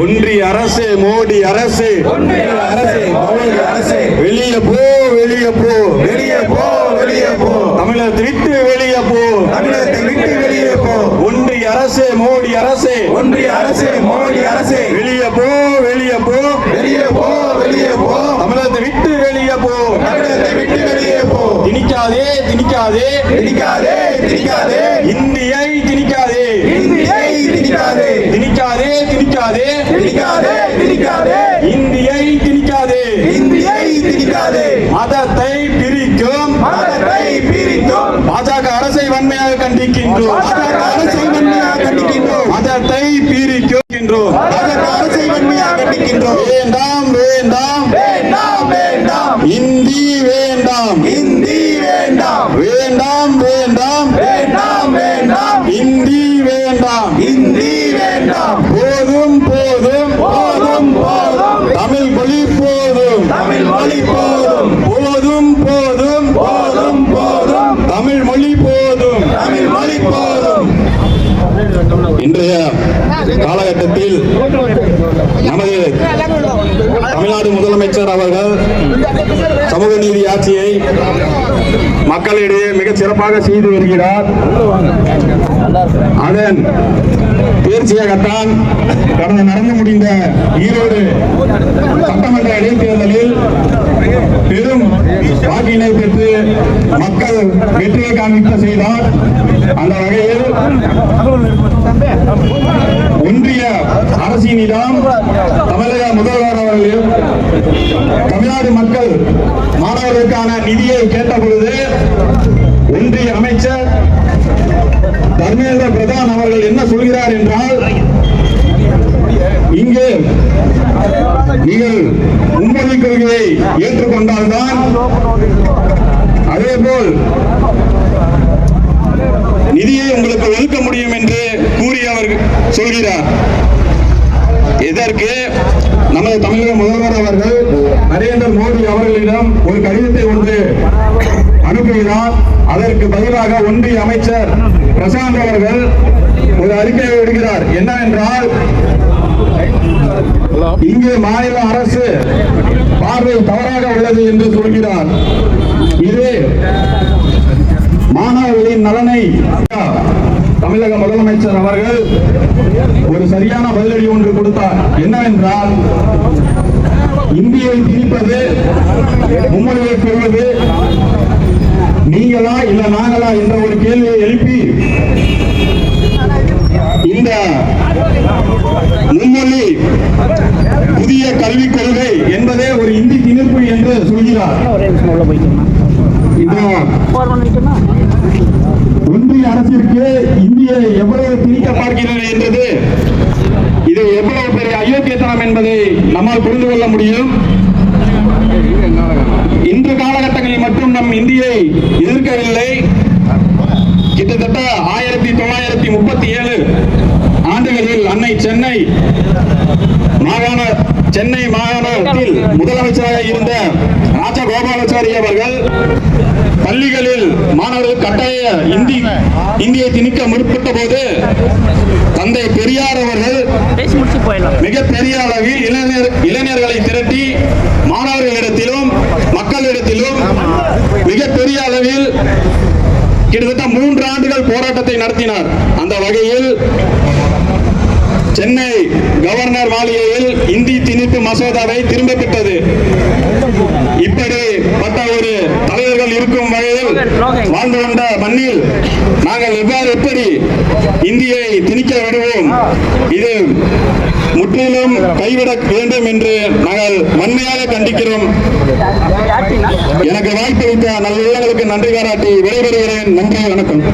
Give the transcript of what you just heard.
ஒன்றிய அரசு மோடி அரசு. ஒன்றிய அரசு மோடி அரசு. வெளியே போ வெளியே போ. வெளியே போ வெளியே போ. தமிழகத்தை விட்டு வெளியே போ. தமிழகத்தை விட்டு வெளியே போ. ஒன்றிய அரசு மோடி அரசு. ஒன்றிய அரசு மோடி அரசு. வெளியே போ வெளியே போ. வெளியே போ வெளியே போ. தமிழகத்தை விட்டு வெளியே போ. தமிழகத்தை விட்டு வெளியே போ. திணிக்காதே திணிக்காதே. திணிக்காதே திணிக்காதே. திணிக்காதே திணிக்காதே இந்தியை திணிக்காதே இந்தியை திணிக்காதே மதத்தை பிரிக்கும். மதத்தை பிரிக்கும். பாஜக அரசை வன்மையாக கண்டிக்கின்றோம். பாஜக அரசை வன்மையாக கண்டிக்கின்றோம். மதத்தை பிரிக்கின்றோம். பாஜக அரசை வன்மையாக கண்டிக்கின்றோம். வேண்டாம் வேண்டாம். வேண்டாம் வேண்டாம். இந்தி வேண்டாம். இந்தி வேண்டாம். வேண்டாம் வேண்டாம். வேண்டாம் வேண்டாம். இந்தி வேண்டாம். இந்தி வேண்டாம். நிலையில் நமது தமிழ்நாடு முதலமைச்சர் அவர்கள் சமூக நீதி ஆட்சியை மக்களிடையே மிகச் சிறப்பாக செய்து வருகிறார். அதன் தேர்ச்சியாகத்தான் கடந்த நடந்து முடிந்த ஈரோடு சட்டமன்ற இடைத்தேர்தலில் பெரும் வாக்கினை பெற்று மக்கள் வெற்றியை காண்பிக்க செய்தார். அந்த வகையில் ஒன்றிய அரசினிடம் தமிழக முதல்வர் அவர்கள் தமிழ்நாடு மக்கள் மாணவர்களுக்கான நிதியை கேட்ட பொழுது ஒன்றிய அமைச்சர் தர்மேந்திர பிரதான் அவர்கள் என்ன சொல்கிறார் என்றால் இங்கு நீங்கள் மும்மொழி கொள்கையை ஏற்றுக்கொண்டால்தான் அதேபோல் நிதியை உங்களுக்கு ஒதுக்க முடியும் என்று கூறி அவர் சொல்கிறார். இதற்கு நமது தமிழக முதல்வர் அவர்கள் நரேந்திர மோடி அவர்களிடம் ஒரு கடிதத்தை ஒன்று அனுப்புகிறார். அதற்கு பதிலாக ஒன்றிய அமைச்சர் பிரசாந்த் அவர்கள் ஒரு அறிக்கையை விடுகிறார். என்னவென்றால் இங்கு மாநில அரசு பார்வை தவறாக உள்ளது என்று சொல்கிறார். இது மாணவர்களின் நலனை தமிழக முதலமைச்சர் அவர்கள் ஒரு சரியான பதிலடி ஒன்று கொடுத்தார். என்னவென்றால் இந்தியை திணிப்பது மும்மொழியை பெறுவது நீங்களா இல்ல நாங்களா என்ற ஒரு கேள்வியை எழுப்பி இந்த மும்மொழி புதிய கல்விக் கொள்கை என்பதே ஒரு இந்தி திணிப்பு என்று சொல்கிறார். ஒன்றிய அரசிற்கு இந்தியை எவ்வளவு திணிக்க பார்க்கிறது என்றது இது எவ்வளவு பெரிய அயோக்கியத்தனம் என்பதை நம்மால் புரிந்து கொள்ள முடியும். இன்று காலகட்டங்களில் மட்டும் நம் இந்தியை எதிர்க்கவில்லை. கிட்டத்தட்ட ஆயிரத்தி தொள்ளாயிரத்தி முப்பத்தி ஏழு ஆண்டுகளில் அன்னை சென்னை மாகாண சென்னை மாகாணத்தில் முதலமைச்சராக இருந்த ராஜகோபாலாச்சாரி அவர்கள் பள்ளிகளில் மாணவர்கள் கட்டாய இந்தி இந்தியை திணிக்க முற்பட்ட போது தந்தை பெரியார் அவர்கள் மிகப்பெரிய மிக பெரிய அளவில் இளைஞர் இளைஞர்களை திரட்டி மாணவர்களிடத்திலும் மக்களிடத்திலும் மிக பெரிய அளவில் கிட்டத்தட்ட மூன்று ஆண்டுகள் போராட்டத்தை நடத்தினார். அந்த வகையில் சென்னை கவர்னர் மாளிகையில் இந்தி திணிப்பு மசோதாவை திரும்ப பெற்றது. கொண்ட நாங்கள் எவ்வாறு எப்படி இந்தியை திணிக்க விடுவோம் இது முற்றிலும் கைவிட வேண்டும் என்று நாங்கள் வன்மையாக கண்டிக்கிறோம். எனக்கு வாய்ப்பளித்த நல்ல உள்ளங்களுக்கு நன்றி பாராட்டி விடைபெறுகிறேன். நன்றி வணக்கம்.